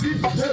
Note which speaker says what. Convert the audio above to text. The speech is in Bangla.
Speaker 1: বিশ্বের